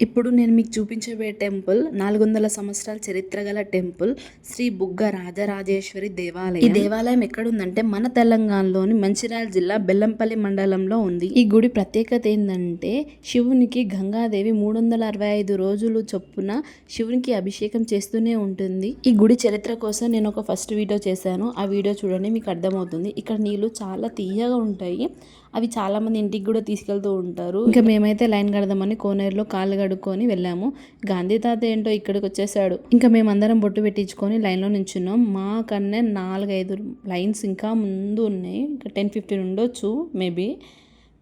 ఇప్పుడు నేను మీకు చూపించబోయే టెంపుల్ నాలుగు వందల సంవత్సరాల చరిత్ర గల టెంపుల్ శ్రీ బుగ్గ రాజరాజేశ్వరి దేవాలయం. ఈ దేవాలయం ఎక్కడుందంటే మన తెలంగాణలోని మంచిర్యాల జిల్లా బెల్లంపల్లి మండలంలో ఉంది. ఈ గుడి ప్రత్యేకత ఏంటంటే శివునికి గంగాదేవి మూడు వందల అరవై ఐదు రోజులు చొప్పున శివునికి అభిషేకం చేస్తూనే ఉంటుంది. ఈ గుడి చరిత్ర కోసం నేను ఒక ఫస్ట్ వీడియో చేశాను. ఆ వీడియో చూడండి మీకు అర్థమవుతుంది. ఇక్కడ నీళ్ళు చాలా తీయగా ఉంటాయి. అవి చాలా మంది ఇంటికి కూడా తీసుకెళ్తూ ఉంటారు. ఇంకా మేమైతే లైన్ కడదామని కోనేరులో కాళ్ళు కడుక్కొని వెళ్ళాము. గాంధీ తాత ఏంటో ఇక్కడికి వచ్చేసాడు. ఇంకా మేమందరం బొట్టు పెట్టించుకొని లైన్లో నించున్నాం. మాకన్నా నాలుగైదు లైన్స్ ఇంకా ముందు ఉన్నాయి. ఇంకా టెన్ ఫిఫ్టీన్ ఉండొచ్చు మేబీ.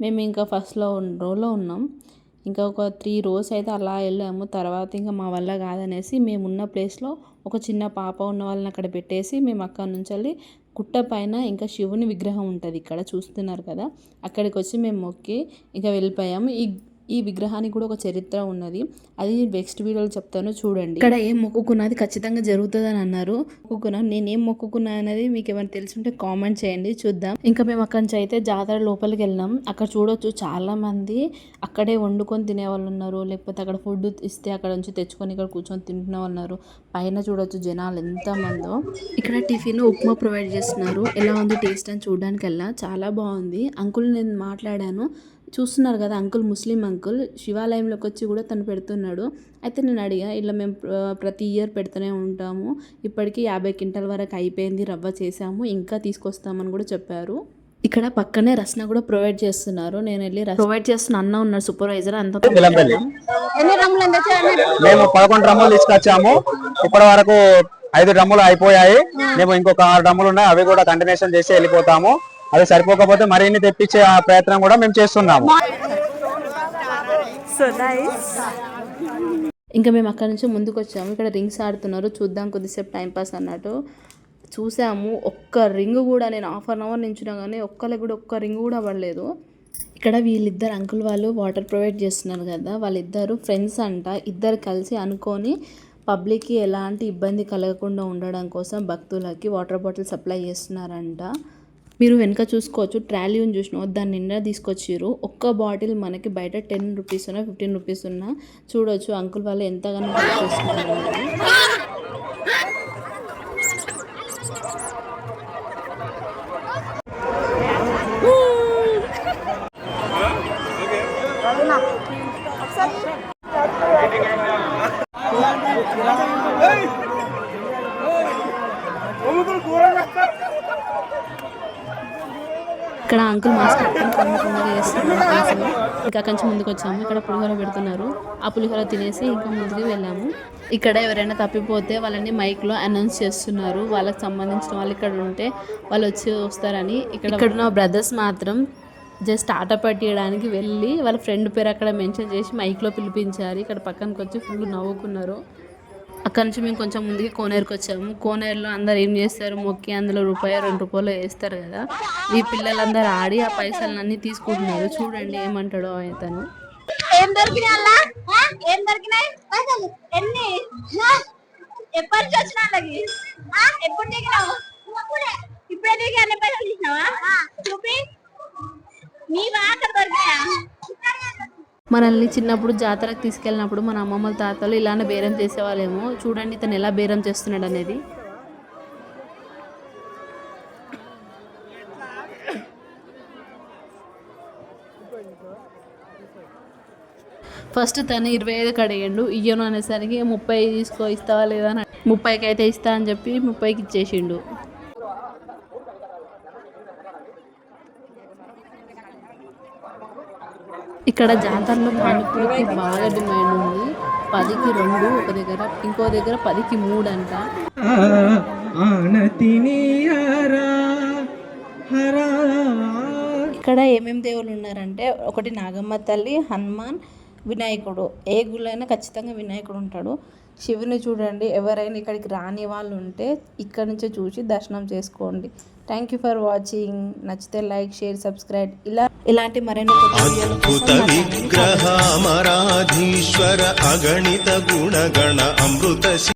మేము ఇంకా ఫస్ట్లో రోలో ఉన్నాం. ఇంకా ఒక త్రీ రోస్ అయితే అలా వెళ్ళాము. తర్వాత ఇంకా మా వల్ల కాదనేసి మేము ఉన్న ప్లేస్లో ఒక చిన్న పాప ఉన్న వాళ్ళని అక్కడ పెట్టేసి మేము అక్కడ నుంచి వెళ్ళి కుట్ట పైన ఇంకా శివుని విగ్రహం ఉంటుంది ఇక్కడ చూస్తున్నారు కదా. అక్కడికి వచ్చి మేము మొక్కి ఇంకా వెళ్ళిపోయాము. ఈ ఈ విగ్రహానికి కూడా ఒక చరిత్ర ఉన్నది. అది నెక్స్ట్ వీడియోలో చెప్తాను. చూడండి. ఇక్కడ ఏం మొక్కుకున్నది ఖచ్చితంగా జరుగుతుందని అన్నారు. మొక్కుకున్నాను నేను ఏం మొక్కుకున్నా అనేది మీకు ఏమైనా తెలుసుంటే కామెంట్ చేయండి. చూద్దాం. ఇంకా మేము అక్కడి నుంచి అయితే జాతర లోపలికి వెళ్ళినాం. అక్కడ చూడొచ్చు చాలా మంది అక్కడే వండుకొని తినే వాళ్ళు ఉన్నారు. లేకపోతే అక్కడ ఫుడ్ ఇస్తే అక్కడ నుంచి తెచ్చుకొని ఇక్కడ కూర్చొని తింటున్న వాళ్ళు ఉన్నారు. పైన చూడొచ్చు జనాలు ఎంత మందో ఇక్కడ టిఫిన్ ఉప్మా ప్రొవైడ్ చేస్తున్నారు. ఎలా ఉంది టేస్ట్ అని చూడడానికి వెళ్ళా చాలా బాగుంది. అంకుల్ నేను మాట్లాడాను. చూస్తున్నారు కదా అంకుల్ ముస్లిం అంకుల్. శివాలయంలోకి వచ్చి కూడా తను పెడుతున్నాడు. అయితే నేను అడిగా ఇలా మేము ప్ర- ప్రతి ఇయర్ పెడుతూనే ఉంటాము. ఇప్పటికీ యాభై క్వింటల్ వరకు అయిపోయింది రవ్వ చేసాము ఇంకా తీసుకొస్తామని కూడా చెప్పారు. ఇక్కడ పక్కనే రసన కూడా ప్రొవైడ్ చేస్తున్నారు. నేను వెళ్ళి ప్రొవైడ్ చేస్తున్న అన్న ఉన్నాడు సూపర్వైజర్. అంత మేము పదకొండు డ్రమ్ములు తీసుకొచ్చాము. ఇప్పటి వరకు ఐదు డ్రమ్ములు అయిపోయాయి. మేము ఇంకొక ఆరు డ్రమ్ములు ఉన్నాయి. అవి కూడా కంటిన్యూషన్ చేసి వెళ్ళిపోతాము. అవి సరిపోకపోతే మరిన్ని తెప్పించే ఆ ప్రయత్నం కూడా మేము చేస్తున్నాము. ఇంకా మేము అక్కడ నుంచి ముందుకు వచ్చాము. ఇక్కడ రింగ్స్ ఆడుతున్నారు. చూద్దాం కొద్దిసేపు టైం పాస్ అన్నట్టు. చూసాము. ఒక్క రింగ్ కూడా నేను హాఫ్ అన్ అవర్ నించున్నా కానీ ఒక్కరికి కూడా ఒక్క రింగ్ కూడా పడలేదు ఇక్కడ వీళ్ళిద్దరు అంకుల్ వాళ్ళు వాటర్ ప్రొవైడ్ చేస్తున్నారు కదా. వాళ్ళిద్దరు ఫ్రెండ్స్ అంట. ఇద్దరు కలిసి అనుకొని పబ్లిక్కి ఎలాంటి ఇబ్బంది కలగకుండా ఉండడం కోసం భక్తులకి వాటర్ బాటిల్ సప్లై చేస్తున్నారంట. మీరు వెనక చూసుకోవచ్చు ట్రాలీ ఉంది చూసిన దాని నిండా తీసుకొచ్చారు ఒక్క బాటిల్ మనకి బయట టెన్ రూపీస్ ఉన్నా ఫిఫ్టీన్ రూపీస్ ఉన్నా చూడొచ్చు. అంకుల్ వాళ్ళు ఎంతగానో ఇక్కడ అంకుల్ మాస్క్ చేస్తున్నారు. ఇంకా కొంచెం ముందుకు వచ్చాము. ఇక్కడ పులిహోర పెడుతున్నారు. ఆ పులిహోర తినేసి ఇంకా ముందుకు వెళ్ళాము. ఇక్కడ ఎవరైనా తప్పిపోతే వాళ్ళని మైక్లో అనౌన్స్ చేస్తున్నారు. వాళ్ళకి సంబంధించిన వాళ్ళు ఇక్కడ ఉంటే వాళ్ళు వచ్చి వస్తారని ఇక్కడ ఇక్కడ ఉన్న బ్రదర్స్ మాత్రం జస్ట్ ఆట పట్టియడానికి వెళ్ళి వాళ్ళ ఫ్రెండ్ పేరు అక్కడ మెన్షన్ చేసి మైక్లో పిలిపించారు. ఇక్కడ పక్కనకి వచ్చి ఫుల్ నవ్వుకున్నారు. అక్కడి నుంచి మేము కొంచెం ముందుకి కోనేరుకి వచ్చాము. కోనేరులో అందరు ఏం చేస్తారు? మొక్కి అందులో రూపాయి రెండు రూపాయలు వేస్తారు కదా. ఈ పిల్లలందరూ ఆడి ఆ పైసలన్నీ తీసుకుంటున్నారు. చూడండి ఏమంటాడో అతను. ఏం దొరికినాయి ఏం దొరికినాయి? పైసలు. ఎన్ని? ఎప్పటి నుంచి వచ్చిన వాళ్ళకి ఎప్పుడు దిగినావు? ఇప్పుడే దిగి అన్ని పైసలు తీసినావా? చూపి. నీవా అక్కడ దొరికినాయా? మనల్ని చిన్నప్పుడు జాతరకు తీసుకెళ్ళినప్పుడు మన అమ్మమ్మల తాతలు ఇలానే బేరం చేసేవాళ్ళేమో. చూడండి ఇతను ఎలా బేరం చేస్తున్నాడు అనేది. ఫస్ట్ తను ఇరవై ఐదుకి అడిగాడు ఇయ్యను అనేసరికి ముప్పై తీసుకో ఇస్తావా లేదా అని ముప్పైకి అయితే ఇస్తా అని చెప్పి ముప్పైకి ఇచ్చేసిండు. ఇక్కడ జాతరలో పానీపూరికి బాగా డిమాండ్ ఉంది. పదికి రెండు ఒక దగ్గర ఇంకో దగ్గర పదికి మూడు అంట. ఇక్కడ ఏమేమి దేవుళ్ళు ఉన్నారంటే ఒకటి నాగమ్మ తల్లి హనుమాన్ వినాయకుడు. ఏ గుళ్ళైనా ఖచ్చితంగా వినాయకుడు ఉంటాడు. శివుని చూడండి ఎవరైనా ఇక్కడికి రాని వాళ్ళు ఉంటే ఇక్కడ నుంచే చూసి దర్శనం చేసుకోండి. థ్యాంక్ యూ ఫర్ వాచింగ్ నచ్చితే లైక్ షేర్ సబ్స్క్రైబ్. ఇలా ఇలాంటి మరిన్ని అద్భుత ఛానల్ని విగ్రహామరాధీశ్వర అగణిత గుణగణ అమృత